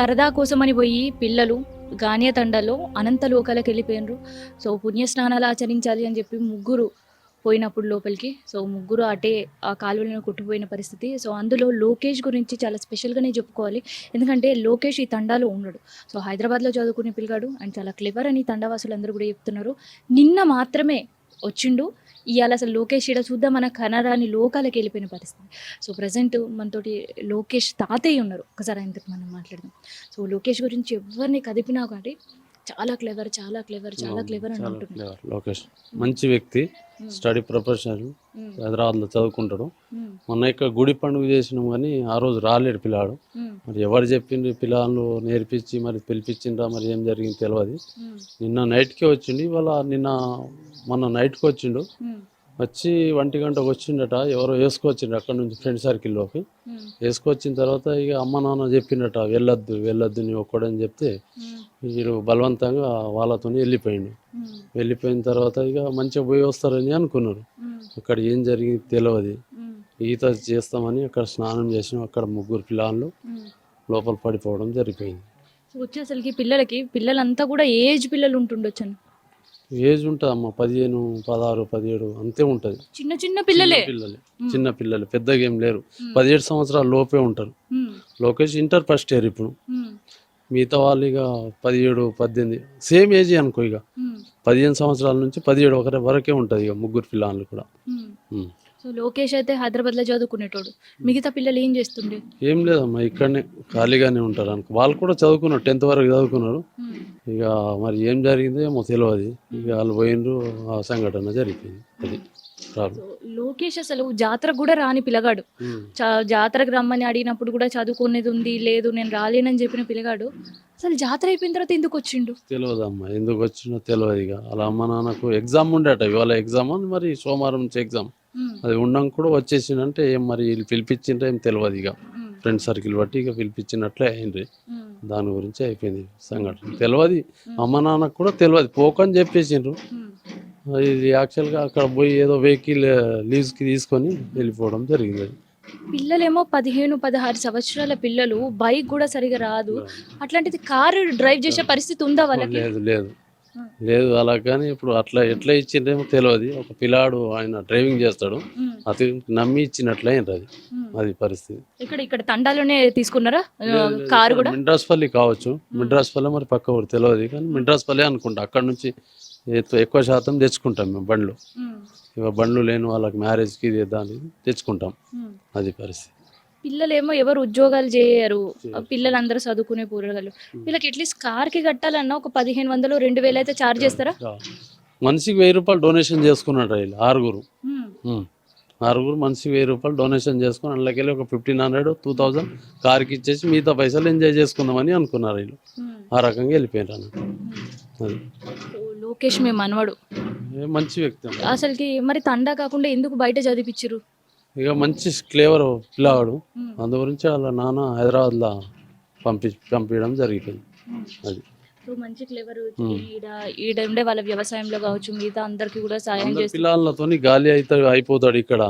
సరదా కోసమని పోయి పిల్లలు గాన్యతండలో అనంతలోకాలకు అనంత లోకాలకు వెళ్ళిపోయినరు సో పుణ్యస్నానాలు ఆచరించాలి అని చెప్పి ముగ్గురు పోయినప్పుడు లోపలికి. సో ముగ్గురు అటే ఆ కాలువలను కొట్టుపోయిన పరిస్థితి. సో అందులో లోకేష్ గురించి చాలా స్పెషల్గానే చెప్పుకోవాలి. ఎందుకంటే లోకేష్ ఈ తండాలో ఉండడు. సో హైదరాబాద్లో చదువుకునే పిల్లగాడు అండ్ చాలా క్లెవర్ అని తండావాసులు అందరూ కూడా చెప్తున్నారు. నిన్న మాత్రమే వచ్చిండు. ఇవాళ అసలు లోకేష్ ఇక్కడ చూద్దాం మన కనరాని లోకాలకు వెళ్ళిపోయిన పరిస్థితి. సో ప్రజెంట్ మనతోటి లోకేష్ తాతయ్య ఉన్నారు. ఒకసారి ఆయనతో మనం మాట్లాడదాం. సో లోకేష్ గురించి ఎవరిని కదిపినా కాబట్టి చాలా క్లెవర్ చాలా క్లెవర్ చాలా క్లెవర్ అని అంటున్నారు లోకేష్ మంచి వ్యక్తి. Study professional. హైదరాబాద్లో చదువుకుంటాడు. మొన్న ఇక్కడ గుడి పండుగ చేసినాం కానీ ఆ రోజు రాలేడు పిల్లాడు. మరి ఎవరు చెప్పిండ్రు పిల్లలు నేర్పించి మరి పిలిపించిండ్రా మరి ఏం జరిగింది తెలియదు. నిన్న నైట్కే వచ్చిండు ఇవాళ నిన్న మొన్న నైట్కి వచ్చిండు. వచ్చి ఒంటి గంటకు వచ్చిండట ఎవరో వేసుకొచ్చిండ్రు అక్కడ నుంచి ఫ్రెండ్ సర్కిల్లోకి. వేసుకొచ్చిన తర్వాత ఇక అమ్మ నాన్న చెప్పిండట వెళ్ళొద్దు వెళ్ళొద్దు నీ ఒక్కడని చెప్తే. వీడు బలవంతంగా వాళ్ళతో వెళ్ళిపోయిండు. వెళ్ళిపోయిన తర్వాత ఇక మంచిగా పోయి వస్తారని అనుకున్నారు. అక్కడ ఏం జరిగింది తెలియదు. ఈత చేస్తామని అక్కడ స్నానం చేసినాం అక్కడ ముగ్గురు పిల్లలు. లోపల పడిపోవడం జరిగిపోయింది అసలుకి పిల్లలకి పిల్లలంతా కూడా ఏజ్ పిల్లలు ఉంటుండొచ్చు ఏజ్ ఉంటుంది అమ్మ పదిహేను పదహారు పదిహేడు అంతే ఉంటుంది చిన్న చిన్న పిల్లలే పిల్లలే చిన్న పిల్లలు పెద్దగా ఏం లేరు. పదిహేడు సంవత్సరాల లోపే ఉంటారు. లోకేష్ ఇంటర్ ఫస్ట్ ఇయర్ ఇప్పుడు. మిగతా వాళ్ళు ఇక పదిహేడు పద్దెనిమిది సేమ్ ఏజ్ అనుకో ఇక. పదిహేను సంవత్సరాల నుంచి పదిహేడు ఒకరి వరకే ఉంటుంది ఇక ముగ్గురు పిల్లలు కూడా. సో లోకేష్ అయితే హైదరాబాద్లో చదువుకునేటోడు. మిగతా పిల్లలు ఏం చేస్తుండే? ఏం లేదమ్మా ఇక్కడనే ఖాళీగానే ఉంటారు అనుకో. వాళ్ళు కూడా చదువుకున్నారు టెన్త్ వరకు చదువుకున్నారు. ఇక మరి ఏం జరిగిందో ఏమో తెలియదు ఇక వాళ్ళు పోయినరు ఆ సంఘటన జరిగిపోయింది అది ప్రాబ్లం లోకేష్ అసలు జాతరకు కూడా రాని పిల్లగాడు. చా- జాతరకు రమ్మని అడిగినప్పుడు కూడా చదువుకునేది ఉంది లేదు నేను రాలేనని చెప్పిన పిల్లగాడు. అసలు జాతర అయిపోయిన తర్వాత ఎందుకు వచ్చిండు? తెలియదు అమ్మా ఎందుకు వచ్చినో తెలియదు ఇక. వాళ్ళ అమ్మ నాన్నకు ఎగ్జామ్ ఉండేట ఇవాళ ఎగ్జామ్ అని మరి సోమవారం నుంచి ఎగ్జామ్. అది ఉండం కూడా వచ్చేసిందంటే ఏం మరి వీళ్ళు పిలిపించిండ్రు ఏం తెలియదు ఇక. ఫ్రెండ్ సర్కిల్ బట్టి ఇక పిలిపించినట్లే అయింది. దాని గురించి అయిపోయింది సంఘటన. తెలియదు అమ్మ నాన్నకు కూడా తెలియదు పోకని చెప్పేసిండ్రు. ఇది యాక్చువల్గా అక్కడ పోయి ఏదో వెహికల్ లీజ్కి తీసుకొని వెళ్ళిపోవడం జరిగింది. పిల్లలేమో పదిహేను పదహారు సంవత్సరాల పిల్లలు బైక్ కూడా సరిగా రాదు. అట్లాంటిది కారు డ్రైవ్ చేసే పరిస్థితి ఉందా వాళ్ళకి? లేదు లేదు. లేదు అలా కానీ ఇప్పుడు అట్లా ఎట్లా ఇచ్చిండ్రేమో తెలియదు ఒక పిల్లాడు ఆయన డ్రైవింగ్ చేస్తాడు. అతను నమ్మి ఇచ్చినట్లయింది అది. అది పరిస్థితి. ఇక్కడ ఇక్కడ తండాలోనే తీసుకున్నారా? కారు కూడా? మిడ్రాస్పల్లి కావచ్చు. మిడ్రాస్పల్లి మరి పక్క ఊరు తెలియదు కానీ మిడ్రాస్పల్లి అనుకుంటా. అక్కడ నుంచి ఎక్కు- ఎక్కువ శాతం తెచ్చుకుంటాం మేము బండ్లు. ఇక బండ్లు లేని వాళ్ళకి మ్యారేజ్కి ఇది దానికి తెచ్చుకుంటాం. అది పరిస్థితి. పిల్లలేమో ఎవరు ఉద్యోగాలు చేయరు. పిల్లలందరూ చదువుకునే పూరగాళ్ళు. వీళ్ళకి అట్లీస్ట్ కార్కి కట్టాలన్నా ఒక పదిహేను వందలు రెండు వేలు అయితే ఛార్జ్ చేస్తారా? మనిషికి వెయ్యి రూపాయలు డొనేషన్ చేసుకున్నాడు వీళ్ళు ఆరుగురు. ఆరుగురు మనిషికి వెయ్యి రూపాయలు డొనేషన్ చేసుకుని అందులోకెళ్ళి ఒక ఫిఫ్టీన్ హండ్రెడ్ టూ థౌజండ్ కార్కి ఇచ్చేసి మిగతా పైసలు ఎంజాయ్ చేసుకుందామని అనుకున్నారు వీళ్ళు. ఆ రకంగా వెళ్ళిపోయారు అన్నట్టు అది. లోకేష్ మీ మనవడు. మంచి వ్యక్తి. అసలుకి మరి తండా కాకుండా ఎందుకు బయట చదివించరు ఇక మంచి క్లేవర్ పిల్లవాడు. అందు గురించి వాళ్ళ నాన్న హైదరాబాద్లో పంపి పంపించడం జరిగిపోయింది అది. మంచి క్లెవర్ ఈడ ఈడ ఉండే వాళ్ళ వ్యవసాయంలో కావచ్చు మిగతా అందరికి కూడా సాయం చేస్తారు పిల్లలతో గాలి అయితే అయిపోతాడు ఇక్కడ.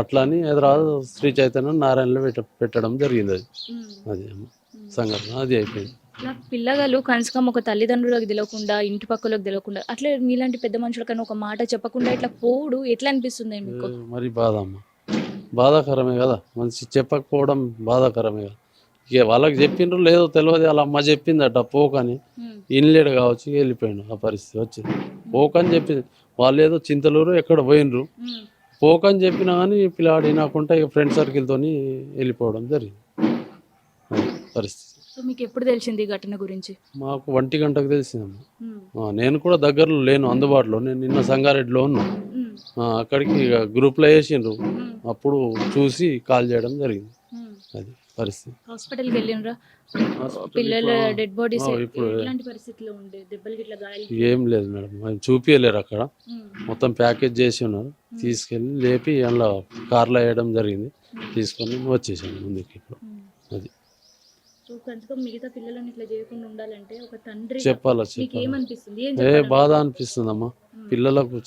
అట్లా అని హైదరాబాద్ శ్రీ చైతన్య నారాయణలో పెట్ట పెట్టడం జరిగింది అది. అది. సంఘటన అది అయిపోయింది. ఇలా పిల్లగాళ్ళు కనీసం ఒక తల్లిదండ్రులకు తెలియకుండా ఇంటి పక్కలకు తెలియకుండా అట్లే మీలాంటి పెద్ద మనుషులకన్నా ఒక మాట చెప్పకుండా ఇట్లా పోవుడు ఎట్లా అనిపిస్తుంది మీకు? మరి బాధ అమ్మ. బాధాకరమే కదా. మనిషి చెప్పకపోవడం బాధాకరమే కదా. ఇక వాళ్ళకి చెప్పిండ్రు లేదో తెలియదు వాళ్ళ అమ్మ చెప్పిందట పోకని. ఇన్లేడు కావచ్చు వెళ్ళిపోయిండు ఆ పరిస్థితి వచ్చింది. పోకని చెప్పింది. వాళ్ళు ఏదో చింతలూరు ఎక్కడ పోయినరు. పోకని చెప్పినా కానీ పిల్లాడు వినకుండా ఇక ఫ్రెండ్ సర్కిల్తో వెళ్ళిపోవడం జరిగింది. పరిస్థితి. సో మీకు ఎప్పుడు తెలిసింది ఈ ఘటన గురించి? మాకు ఒంటి గంటకు తెలిసిందమ్మా. ఆ, నేను కూడా దగ్గరలో లేను అందుబాటులో. నేను నిన్న సంగారెడ్డిలో ఉన్నా. మ్మ్. ఆ, అక్కడికి ఇక గ్రూప్లో వేసిండ్రు. అప్పుడు చూసి కాల్ చేయడం జరిగింది. మ్మ్. అది పరిస్థితి. హాస్పిటల్కి వెళ్ళినరా హాస్పిటల్ పిల్లల డెడ్ బాడీస్ ఇప్పుడు- ఎట్లాంటి పరిస్థితిలో ఉండే? దెబ్బలు గిట్ల గాయాలు ఏం లేదు మేడం. ఆయన చూపించలేరు అక్కడ. మ్మ్. మొత్తం ప్యాకేజ్ చేసి ఉన్నారు. తీసుకెళ్ళి లేపి అందులో కార్లో వేయడం జరిగింది. తీసుకొని వచ్చేసాను ముందుకి ఇప్పుడు. మ్మ్. అది. సో కనీసం మిగతా పిల్లలను ఇట్లా చేయకుండా ఉండాలంటే ఒక తండ్రి చెప్పాలా చెప్పాలా? ఏం? బాధ అనిపిస్తుందమ్మా. మ్మ్. పిల్లలకు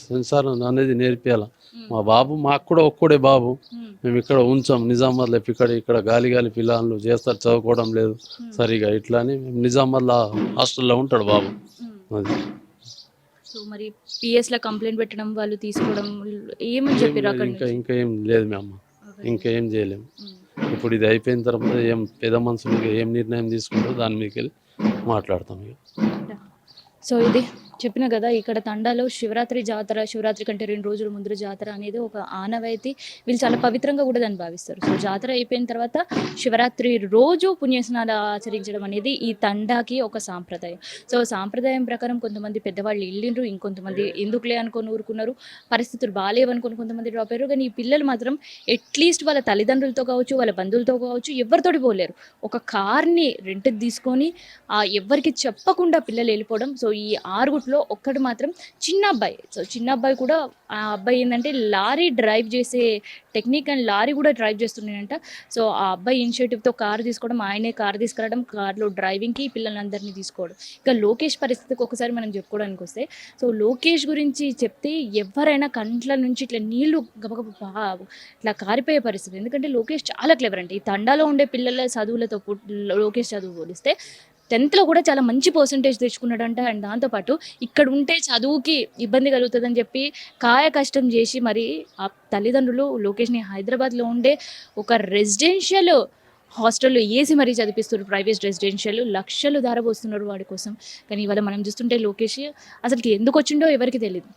సెన్సార్ అనేది నేర్పియాల. మా బాబు మాకు కూడా ఒక్కడే బాబు. మ్మ్. ఇక్కడ ఉంచాం నిజామాబాద్లో ఇక్కడ ఇక్కడ గాలి గాలి పిల్లలు చేస్తారు చదువుకోవడం లేదు. సరిగా ఇట్లా అని మేము నిజామాబాద్లో హాస్టల్లో ఉంటాడు బాబు. అది. సో మరి పిఎస్లో కంప్లైంట్ పెట్టడం వాళ్ళు తీసుకోవడం ఏమని చెప్పారు అక్కడ ఇంకా ఇంకా ఏం లేదు మేము ఇంకా ఏం చేయలేము. ఇప్పుడు ఇది అయిపోయిన తర్వాత ఏం పెద్ద మనుషులు ఏం నిర్ణయం తీసుకుంటారో దాని మీదకి వెళ్ళి మాట్లాడతాం ఇక. సో ఇది చెప్పిన కదా ఇక్కడ తండాలో శివరాత్రి జాతర శివరాత్రి కంటే రెండు రోజుల ముందు జాతర అనేది ఒక ఆనవాయితీ. వీళ్ళు చాలా పవిత్రంగా కూడా దాన్ని భావిస్తారు. సో జాతర అయిపోయిన తర్వాత శివరాత్రి రోజు పుణ్యస్నానాలు ఆచరించడం అనేది ఈ తండాకి ఒక సాంప్రదాయం. సో సాంప్రదాయం ప్రకారం కొంతమంది పెద్దవాళ్ళు వెళ్ళిండ్రు ఇంకొంతమంది ఎందుకులే అనుకొని ఊరుకున్నారు పరిస్థితులు బాగాలేవనుకొని కొంతమంది డ్రాప్ అయ్యారు. కానీ ఈ పిల్లలు మాత్రం అట్లీస్ట్ వాళ్ళ తల్లిదండ్రులతో కావచ్చు వాళ్ళ బంధువులతో కావచ్చు ఎవరితోటి పోలేరు. ఒక కార్ని రెంట్కి తీసుకొని ఎవరికి చెప్పకుండా పిల్లలు వెళ్ళిపోవడం. సో ఈ ఆరుగుట్ ఒక్కడు మాత్రం చిన్న అబ్బాయి. సో చిన్న అబ్బాయి కూడా ఆ అబ్బాయి ఏంటంటే లారీ డ్రైవ్ చేసే టెక్నిక్ అండ్ లారీ కూడా డ్రైవ్ చేస్తున్నాడంట సో ఆ అబ్బాయి ఇనిషియేటివ్తో కార్ తీసుకోవడం ఆయనే కార్ తీసుకురావడం కార్లో డ్రైవింగ్కి పిల్లలందరినీ తీసుకోవడం. ఇక లోకేష్ పరిస్థితికి ఒకసారి మనం చెప్పుకోవడానికి వస్తే సో లోకేష్ గురించి చెప్తే ఎవరైనా కంట్ల నుంచి ఇట్లా నీళ్ళు గబగబ ఇట్లా కారిపోయే పరిస్థితి. ఎందుకంటే లోకేష్ చాలా క్లెవర్ అంటే. ఈ తండాలో ఉండే పిల్లల చదువులతో లోకేష్ చదువు పోలిస్తే టెన్త్లో కూడా చాలా మంచి పర్సంటేజ్ తెచ్చుకున్నాడంట. అండ్ దాంతోపాటు ఇక్కడ ఉంటే చదువుకి ఇబ్బంది కలుగుతుందని చెప్పి కాయ కష్టం చేసి మరి ఆ తల్లిదండ్రులు లోకేష్ని హైదరాబాద్లో ఉండే ఒక రెసిడెన్షియల్ హాస్టల్లో ఏసి మరీ చదివిస్తున్నారు ప్రైవేట్ రెసిడెన్షియల్ లక్షలు ధారపోస్తున్నారు వాడి కోసం. కానీ ఇవాళ మనం చూస్తుంటే లోకేష్ అసలుకి ఎందుకు వచ్చిండో ఎవరికి తెలియదు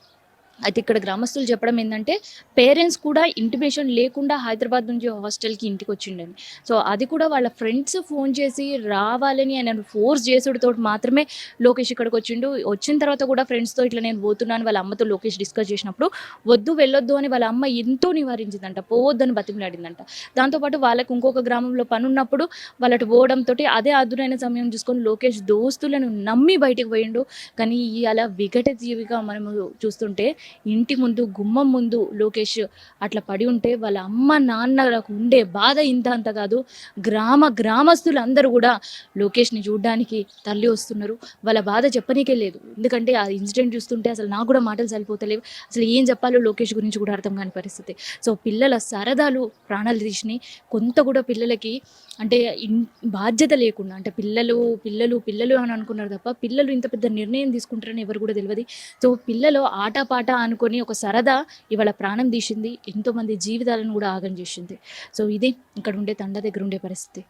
అయితే ఇక్కడ గ్రామస్తులు చెప్పడం ఏంటంటే పేరెంట్స్ కూడా ఇంటిమేషన్ లేకుండా హైదరాబాద్ నుంచి హాస్టల్కి ఇంటికి వచ్చిండండి సో అది కూడా వాళ్ళ ఫ్రెండ్స్ ఫోన్ చేసి రావాలని ఆయన ఫోర్స్ చేసుడితో మాత్రమే లోకేష్ ఇక్కడికి వచ్చిండు వచ్చిన తర్వాత కూడా ఫ్రెండ్స్తో ఇట్లా నేను పోతున్నాను వాళ్ళ అమ్మతో లోకేష్ డిస్కస్ చేసినప్పుడు వద్దు వెళ్ళొద్దు అని వాళ్ళ అమ్మ ఎంతో నివారించిందంట పోవద్దని బతిమలాడిందంట. దాంతోపాటు వాళ్ళకు ఇంకొక గ్రామంలో పని ఉన్నప్పుడు వాళ్ళటి పోవడంతో అదే అదురైన సమయం చూసుకొని లోకేష్ దోస్తులను నమ్మి బయటికి పోయిండు. కానీ అలా వికట జీవిగా మనము చూస్తుంటే ఇంటి ముందు గుమ్మం ముందు లోకేష్ అట్లా పడి ఉంటే వాళ్ళ అమ్మ నాన్నలకు ఉండే బాధ ఇంత అంత కాదు. గ్రామ గ్రామస్తులు అందరూ కూడా లోకేష్ని చూడడానికి తల్లి వస్తున్నారు. వాళ్ళ బాధ చెప్పనీకే లేదు. ఎందుకంటే ఆ ఇన్సిడెంట్ చూస్తుంటే అసలు నాకు కూడా మాటలు సరిపోతలేవు. అసలు ఏం చెప్పాలో లోకేష్ గురించి కూడా అర్థం కాని పరిస్థితి. సో పిల్లల సరదాలు ప్రాణాలు తీసినాయి కొంత కూడా పిల్లలకి అంటే బాధ్యత లేకుండా అంటే పిల్లలు పిల్లలు పిల్లలు అని అనుకున్నారు తప్ప పిల్లలు ఇంత పెద్ద నిర్ణయం తీసుకుంటారని ఎవరు కూడా తెలియదు సో పిల్లలు ఆటపాట అనుకొని ఒక సరదా ఇవాళ ప్రాణం తీసింది ఎంతోమంది జీవితాలను కూడా ఆగం చేసింది. సో ఇది ఇక్కడ ఉండే తండ దగ్గర ఉండే పరిస్థితి.